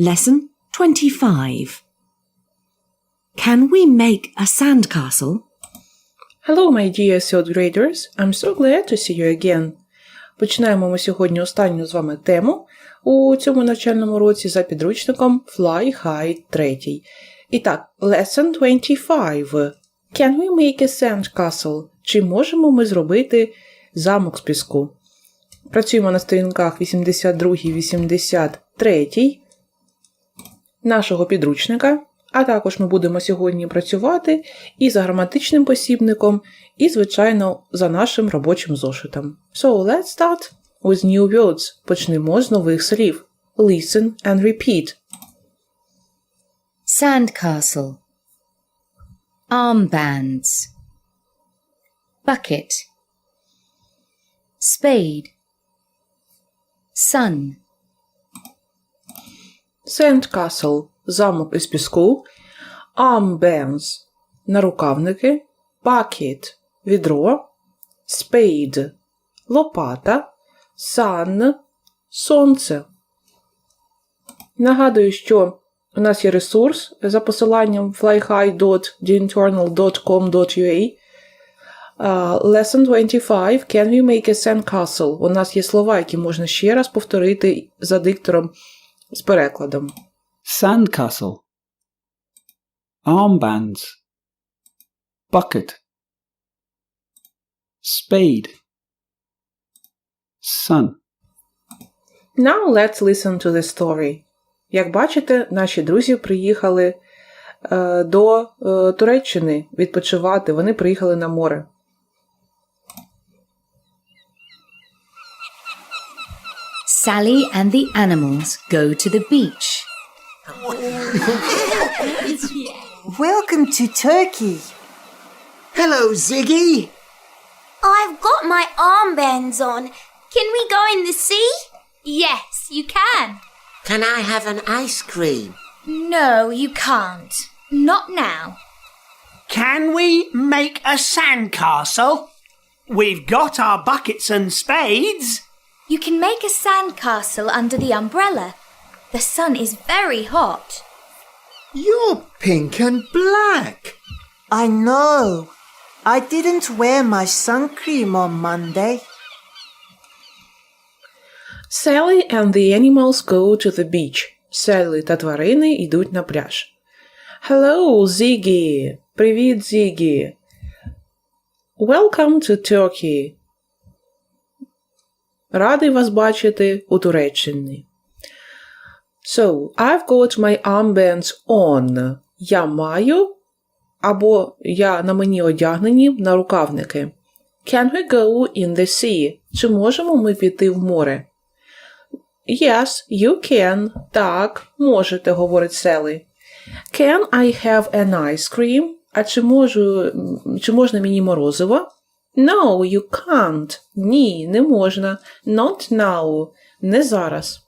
Lesson 25. Can we make a sandcastle? Hello, my dear third graders. I'm so glad to see you again. Починаємо ми сьогодні останню з вами тему у цьому навчальному році за підручником Fly High 3. І так, Lesson 25. Can we make a sandcastle? Чи можемо ми зробити замок з піску? Працюємо на сторінках 82-83 нашого підручника, а також ми будемо сьогодні працювати і за граматичним посібником, і, звичайно, за нашим робочим зошитом. So, let's start with new words. Почнемо з нових слів. Listen and repeat. Sandcastle. Armbands. Bucket. Spade. Sun. Sandcastle – замок із піску. Armbands – нарукавники. Bucket – відро. Spade – лопата. Sun – сонце. Нагадую, що у нас є ресурс за посиланням flyhigh.theinternal.com.ua lesson 25. Can we make a sandcastle? У нас є слова, які можна ще раз повторити за диктором з перекладом. Sandcastle. Armbands. Bucket. Spade. Sun. Now let's listen to the story. Як бачите, наші друзі приїхали е, до е, Туреччини відпочивати. Вони приїхали на море. Sally and the animals go to the beach. Welcome to Turkey. Hello, Ziggy. I've got my armbands on. Can we go in the sea? Yes, you can. Can I have an ice cream? No, you can't. Not now. Can we make a sandcastle? We've got our buckets and spades. You can make a sandcastle under the umbrella. The sun is very hot. You're pink and black. I know. I didn't wear my sun cream on Monday. Sally and the animals go to the beach. Селлі та тварини йдуть на пляж. Hello, Ziggy. Привіт, Зігі. Welcome to Turkey. Радий вас бачити у Туреччині. So, I've got my armbands on. Я маю або я на мені одягнені на рукавники. Can we go in the sea? Чи можемо ми піти в море? Yes, you can. Так, можете, говорить Селі. Can I have an ice cream? А чи можу, чи можна мені морозиво? No, you can't. Ні, не можна. Not now. Не зараз.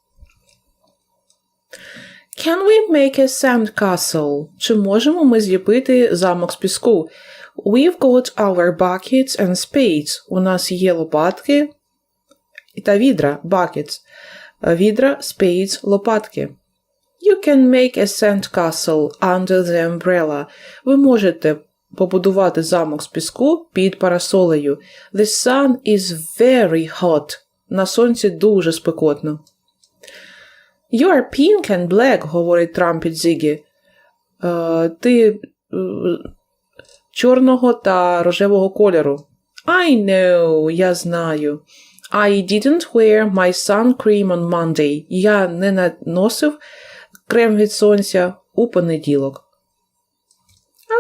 Can we make a sandcastle? Чи можемо ми зліпити замок з піску? We've got our buckets and spades. У нас є лопатки та відра. Buckets. Відра, spades, лопатки. You can make a sandcastle under the umbrella. Ви можете побудувати замок з піску під парасолею. The sun is very hot. На сонці дуже спекотно. You are pink and black, говорить Трампіт Зігі. Е, ти е, чорного та рожевого кольору. I know, я знаю. I didn't wear my sun cream on Monday. Я не наносив крем від сонця у понеділок.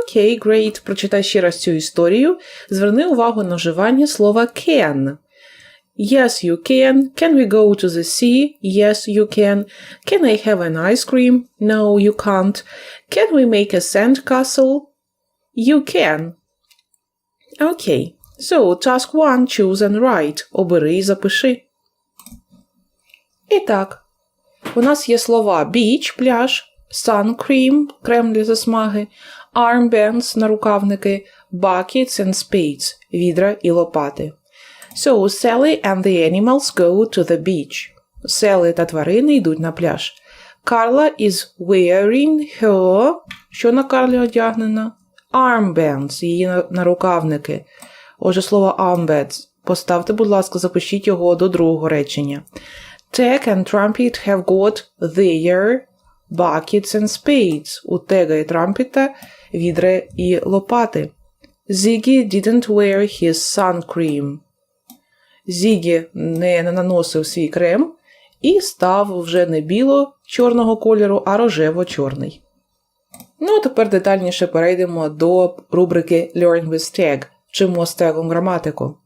Окей, great. Прочитай ще раз цю історію. Зверни увагу на вживання слова can. Yes, you can. Can we go to the sea? Yes, you can. Can I have an ice cream? No, you can't. Can we make a sandcastle? You can. Okay. So, task 1. Choose and write. Обери і запиши. І так. У нас є слова beach – пляж, sun cream – крем для засмаги, armbands – нарукавники, buckets and spades – відра і лопати. So, Sally and the animals go to the beach. Селі та тварини йдуть на пляж. Carla is wearing her. Що на Карлі одягнено? Armbands, її нарукавники. Отже, слово armbands. Поставте, будь ласка, запишіть його до другого речення. Tag and Trumpet have got their buckets and spades. У Тега і Трампіта відри і лопати. Ziggy didn't wear his sun cream. Зігі не наносив свій крем і став вже не біло-чорного кольору, а рожево-чорний. Ну, а тепер детальніше перейдемо до рубрики Learn with Tag. Вчимо з тегом граматику.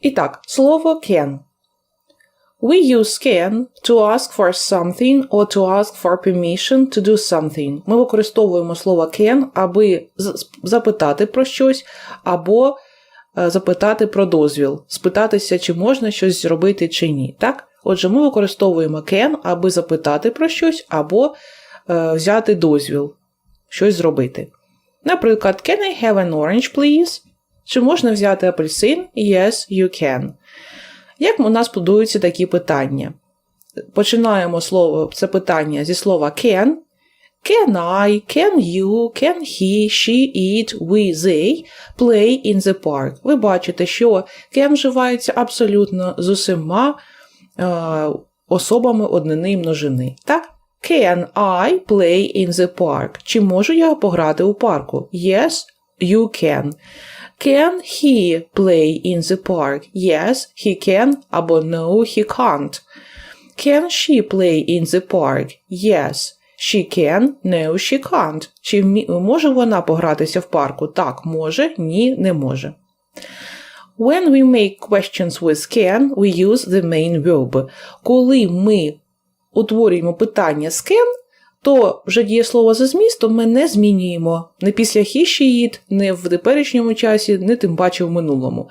І так, слово can. We use can to ask for something or to ask for permission to do something. Ми використовуємо слово can, аби запитати про щось, або е, запитати про дозвіл, спитатися, чи можна щось зробити чи ні. Так? Отже, ми використовуємо can, аби запитати про щось, або е, взяти дозвіл, щось зробити. Наприклад, can I have an orange, please? Чи можна взяти апельсин? Yes, you can. Як у нас будуються такі питання? Починаємо слово, це питання зі слова can. Can I, can you, can he, she, it, we, they play in the park? Ви бачите, що can вживається абсолютно з усіма е, особами однини і множини. Так? Can I play in the park? Чи можу я пограти у парку? Yes, you can. Can he play in the park? Yes, he can або no, he can't. Can she play in the park? Yes, she can, no, she can't. Чи може вона погратися в парку? Так, може, ні, не може. When we make questions with can, we use the main verb. Коли ми утворюємо питання з can, то вже дієслово за змістом ми не змінюємо не після she, it, не в теперішньому часі, не тим паче в минулому.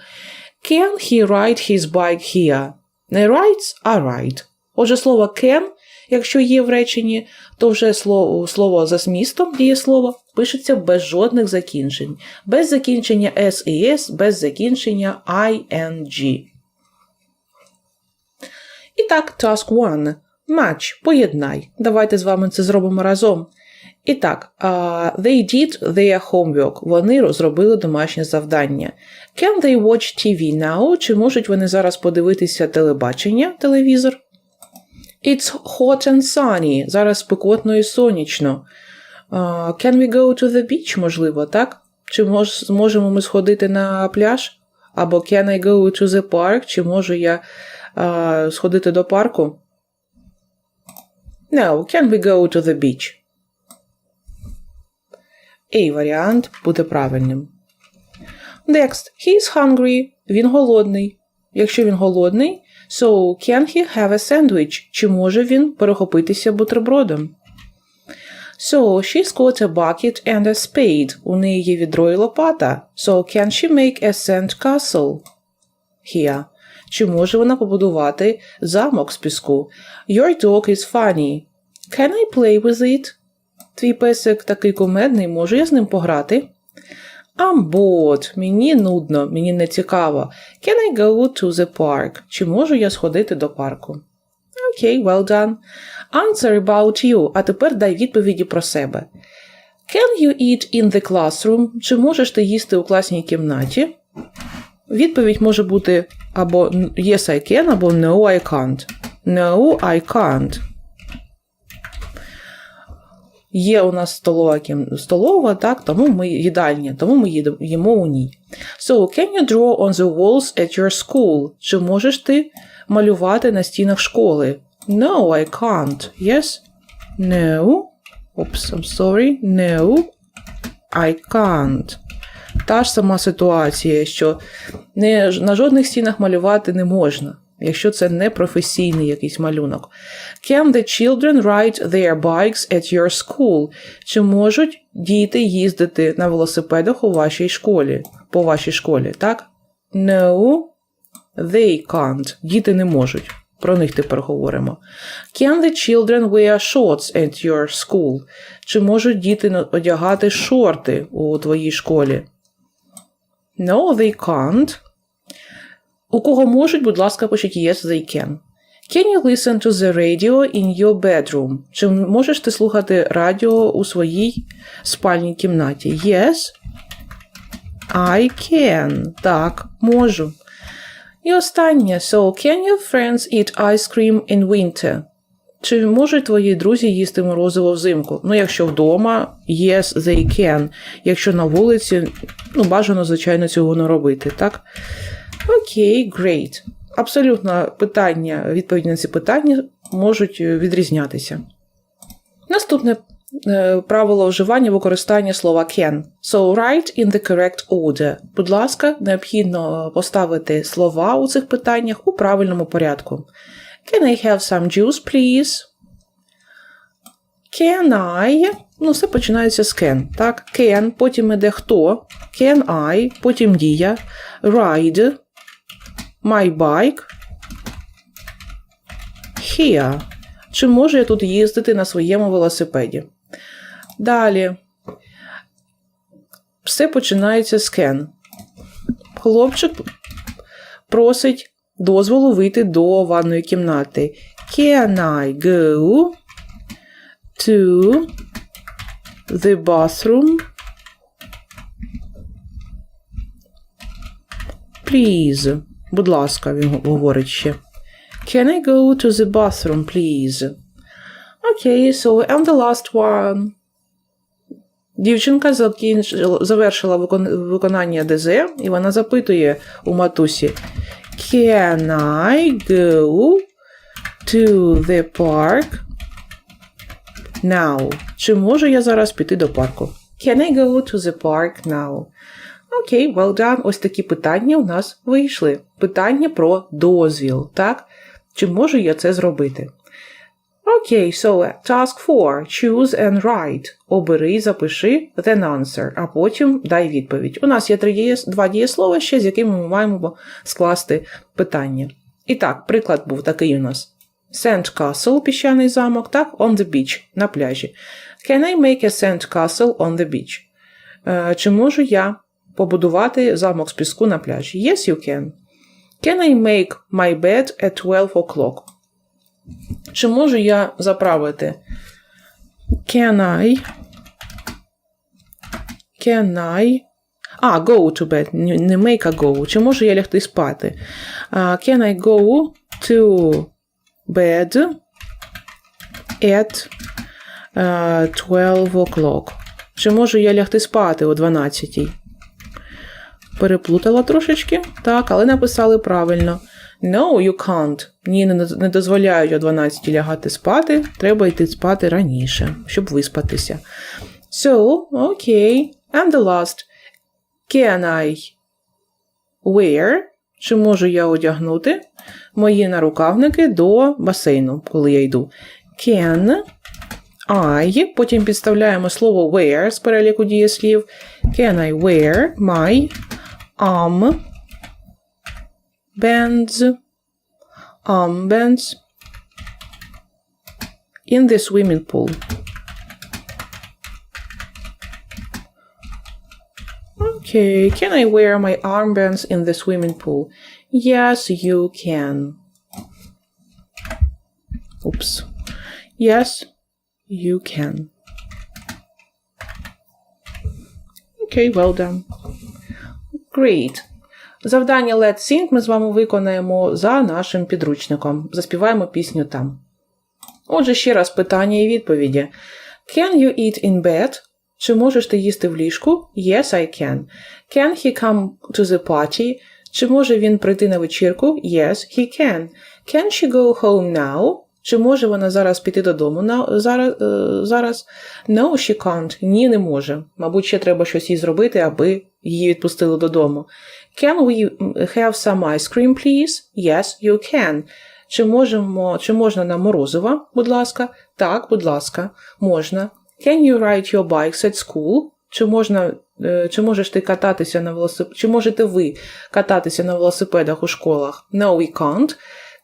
Can he ride his bike here? Не rides, а ride. Отже, слово can, якщо є в реченні, то вже слово, слово за змістом дієслово пишеться без жодних закінчень. Без закінчення s і s, без закінчення ing. І так, task 1. Match, поєднай. Давайте з вами це зробимо разом. І так, uh, they did their homework. Вони розробили домашнє завдання. Can they watch TV now? Чи можуть вони зараз подивитися телебачення, телевізор? It's hot and sunny. Зараз спекотно і сонячно. Uh, can we go to the beach, можливо, так? Чи мож, зможемо ми сходити на пляж? Або can I go to the park? Чи можу я uh, сходити до парку? No, can we go to the beach? A варіант буде правильним. Next, he is hungry. Він голодний. Якщо він голодний, so can he have a sandwich? Чи може він перехопитися бутербродом? So she's got a bucket and a spade. У неї є відро і лопата. So can she make a sand castle? Here. Чи може вона побудувати замок з піску? Your dog is funny. Can I play with it? Твій песик такий кумедний, можу я з ним пограти? I'm bored. Мені нудно, мені не цікаво. Can I go to the park? Чи можу я сходити до парку? Окей, well done. Answer about you. А тепер дай відповіді про себе. Can you eat in the classroom? Чи можеш ти їсти у класній кімнаті? Відповідь може бути або yes I can, або no I can't. No, I can't. Є у нас столова, столова, так, тому ми їдальня, тому ми їмо у ній. So, can you draw on the walls at your school? Чи можеш ти малювати на стінах школи? No, I can't. Yes? No. Oops, I'm sorry. No, I can't. Та ж сама ситуація, що не, на жодних стінах малювати не можна, якщо це не професійний якийсь малюнок. Can the children ride their bikes at your school? Чи можуть діти їздити на велосипедах у вашій школі, по вашій школі, так? No, they can't. Діти не можуть. Про них тепер говоримо. Can the children wear shorts at your school? Чи можуть діти одягати шорти у твоїй школі? No, they can't. У кого можуть, будь ласка, пишіть yes, they can. Can you listen to the radio in your bedroom? Чи можеш ти слухати радіо у своїй спальній кімнаті? Yes. I can. Так, можу. І останнє. So, can your friends eat ice cream in winter? Чи можуть твої друзі їсти морозиво взимку? Ну, якщо вдома, yes, they can. Якщо на вулиці, ну, бажано, звичайно, цього не робити, так? Окей, great. Абсолютно питання, відповіді на ці питання можуть е, відрізнятися. Наступне е, правило вживання використання слова can. So write in the correct order. Будь ласка, необхідно поставити слова у цих питаннях у правильному порядку. Can I have some juice, please? Can I? Ну, все починається з can. Так, can, потім іде хто, can I, потім дія, ride, my bike, here. Чи можу я тут їздити на своєму велосипеді? Далі. Все починається з can. Хлопчик просить дозволу вийти до ванної кімнати. Can I go to the bathroom? Please. Будь ласка, він говорить ще. Can I go to the bathroom, please? Окей, so and the last one. Дівчинка завершила виконання ДЗ, і вона запитує у матусі: Can I go to the park now? Чи можу я зараз піти до парку? Can I go to the park now? Окей, well done. Ось такі питання у нас вийшли. Питання про дозвіл, так? Чи можу я це зробити? Окей, so task 4. Choose and write. Обери запиши then answer, а потім дай відповідь. У нас є три дієс... два дієслова ще, з якими ми маємо скласти питання. І так, приклад був такий у нас. Sand Castle, піщаний замок, так, on the beach, на пляжі. Can I make a sand castle on the beach? Е, чи можу я побудувати замок з піску на пляжі? Yes, you can. Can I make my bed at 12 o'clock? Чи можу я заправити? Can I? Can I? А, go to bed, не make a go. Чи можу я лягти спати? Uh, can I go to bed at uh, 12 o'clock? Чи можу я лягти спати о 12? Переплутала трошечки, так, але написали правильно. No, you can't. Ні, не, дозволяють о 12 лягати спати. Треба йти спати раніше, щоб виспатися. So, okay. And the last. Can I wear? Чи можу я одягнути мої нарукавники до басейну, коли я йду? Can I. Потім підставляємо слово wear з переліку дієслів. Can I wear my arm bands armbands in the swimming pool. Okay, can I wear my armbands in the swimming pool? Yes, you can. Oops. Yes, you can. Okay, well done. Great. Завдання Let's Sing ми з вами виконаємо за нашим підручником. Заспіваємо пісню там. Отже, ще раз питання і відповіді. Can you eat in bed? Чи можеш ти їсти в ліжку? Yes, I can. Can he come to the party? Чи може він прийти на вечірку? Yes, he can. Can she go home now? Чи може вона зараз піти додому на, зараз, е, зараз? No, she can't. Ні, не може. Мабуть, ще треба щось їй зробити, аби її відпустили додому. Can we have some ice cream, please? Yes, you can. Чи, можемо, чи можна нам морозива, будь ласка? Так, будь ласка, можна. Can you ride your bikes at school? Чи можна, е, чи можеш ти кататися на велосипедах? Чи можете ви кататися на велосипедах у школах? No, we can't.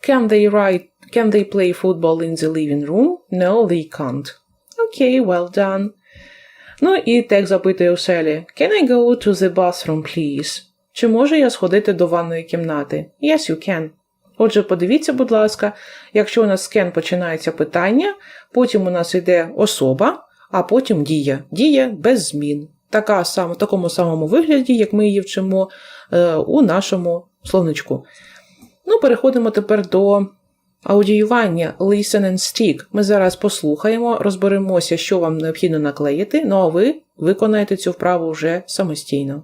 Can they ride, can they play football in the living room? No, they can't. Okay, well done. Ну і текст запитує у Селі. Can I go to the bathroom, please? Чи можу я сходити до ванної кімнати? Yes, you can. Отже, подивіться, будь ласка, якщо у нас can починається питання, потім у нас йде особа, а потім дія. Дія без змін. Така сама, в такому самому вигляді, як ми її вчимо е, у нашому словничку. Ну, переходимо тепер до аудіювання Listen and Stick. Ми зараз послухаємо, розберемося, що вам необхідно наклеїти, ну а ви виконаєте цю вправу вже самостійно.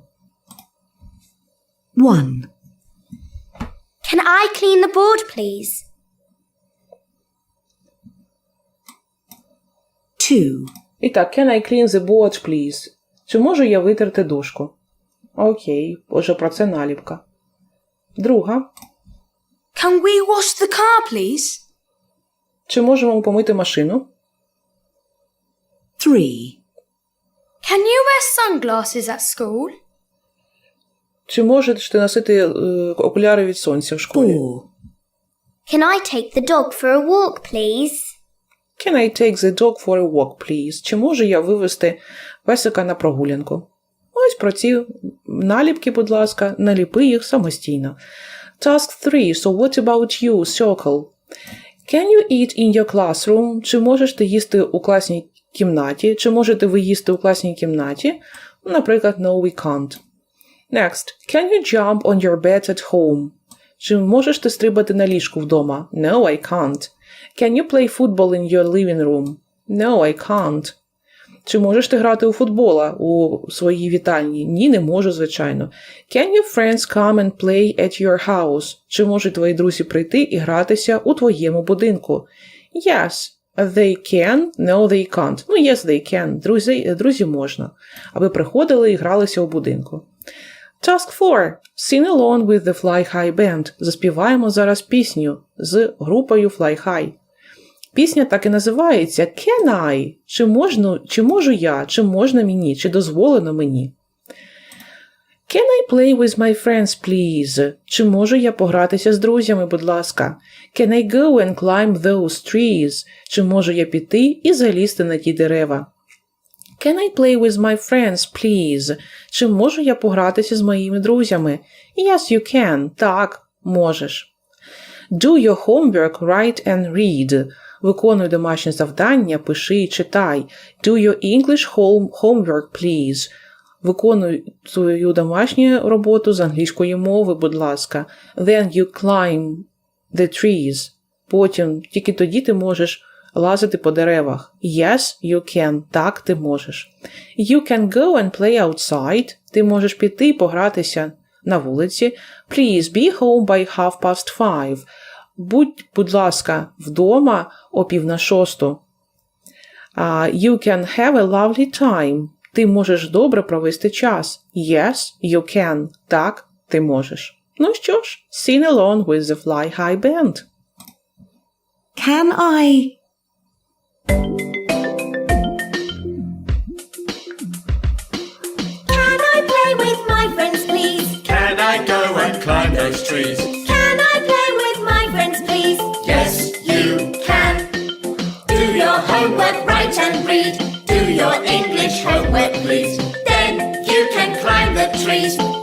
1. Can I clean the board, please? 2. І так, can I clean the board, please? Чи можу я витерти дошку? Окей, отже, про це наліпка. Друга. Can we wash the car, please? Чи можемо помити машину? 3. Can you wear sunglasses at school? Чи можеш ти носити е, окуляри від сонця в школі? 4. Can I take the dog for a walk, please? Can I take the dog for a walk, please? Чи можу я вивести песика на прогулянку? Ось про ці наліпки, будь ласка, наліпи їх самостійно. Task 3. So what about you, Circle? Can you eat in your classroom? Чи можеш ти їсти у класній кімнаті? Чи можете ви їсти у класній кімнаті? Наприклад, no, we can't. Next. Can you jump on your bed at home? Чи можеш ти стрибати на ліжку вдома? No, I can't. Can you play football in your living room? No, I can't. Чи можеш ти грати у футбола у своїй вітальні? Ні, не можу, звичайно. Can your friends come and play at your house? Чи можуть твої друзі прийти і гратися у твоєму будинку? Yes, they can. No, they can't. Ну, yes, they can. Друзі, друзі можна. Аби приходили і гралися у будинку. Task 4. Sing along with the Fly High Band. Заспіваємо зараз пісню з групою Fly High. Пісня так і називається Can I? Чи, можна, чи можу я, чи можна мені, чи дозволено мені? Can I play with my friends, please? Чи можу я погратися з друзями, будь ласка? Can I go and climb those trees? Чи можу я піти і залізти на ті дерева? Can I play with my friends, please? Чи можу я погратися з моїми друзями? Yes, you can. Так, можеш. Do your homework, write and read. Виконуй домашнє завдання, пиши і читай. Do your English home homework, please. Виконуй свою домашню роботу з англійської мови, будь ласка. Then you climb the trees. Потім тільки тоді ти можеш лазити по деревах. Yes, you can. Так, ти можеш. You can go and play outside. Ти можеш піти і погратися на вулиці. Please be home by half past five. Будь, будь ласка, вдома о пів на шосту. Uh, you can have a lovely time. Ти можеш добре провести час. Yes, you can. Так, ти можеш. Ну що ж, sing along with the Fly High Band. Can I? Can I play with my friends, please? Can I go and climb those trees? Wet leaves. Then you can climb the trees.